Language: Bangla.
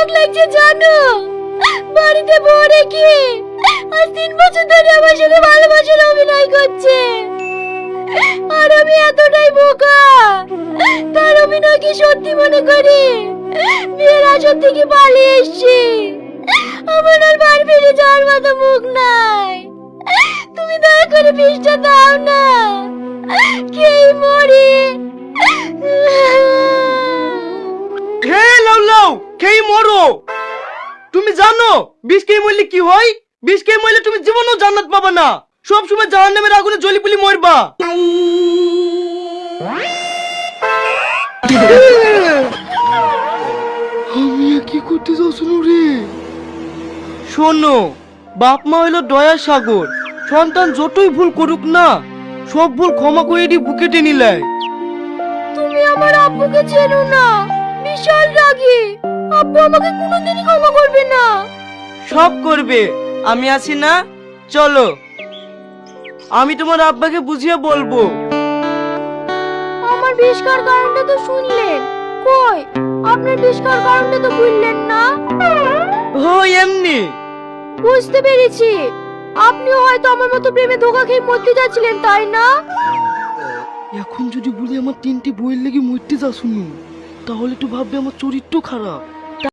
অবাক লাগছে জানো? বাড়িতে বউ রেখে আজ তিন বছর ধরে আমার সাথে ভালোবাসার অভিনয় করছে। আর আমি এতটাই বোকা। তার অভিনয়কে সত্যি মনে করি? বিয়ের আসর থেকে পালিয়ে এসছি। আমার আর বাড়ি ফিরে যাওয়ার মতো মুখ নাই। তুমি দয়া করে বিষটা দাও না। কে মরি? খেয়ে মরো? তুমি জানো বিষ খেয়ে মরলে কি হয়? বিষ খেয়ে মরলে তুমি জীবনও জান্নাত পাবা না। সব সময় জাহান্নামের আগুনে জ্বলি পুলি মরবা। আমি কি করতে রে? শোনো বাপ মা হলো দয়ার সাগর। সন্তান যতই ভুল করুক না সব ভুল ক্ষমা করে দিয়ে বুকে টেনে নেয়। তুমি আমার আব্বুকে চেনো না বিশাল রাগী। আব্বু আমাকে কোনোদিনই ক্ষমা করবে না। সব করবে। আমি আছি না চলো। আমি তোমার আব্বাকে বুঝিয়ে বলব। আমার বিষকার কারণটা তো শুনলেন। কই? আপনার বিষকার কারণটা তো বললেন না? ও এমনি। বুঝতে পেরেছি। আপনিও হয়তো আমার মতো প্রেমে ধোকা খেয়ে মরতে যাচ্ছিলেন তাই না? এখন যদি বলি আমার তিনটি বইয়ের লেগে মরতে যা শুনু তাহলে তো ভাববে আমার চরিত্র খারাপ।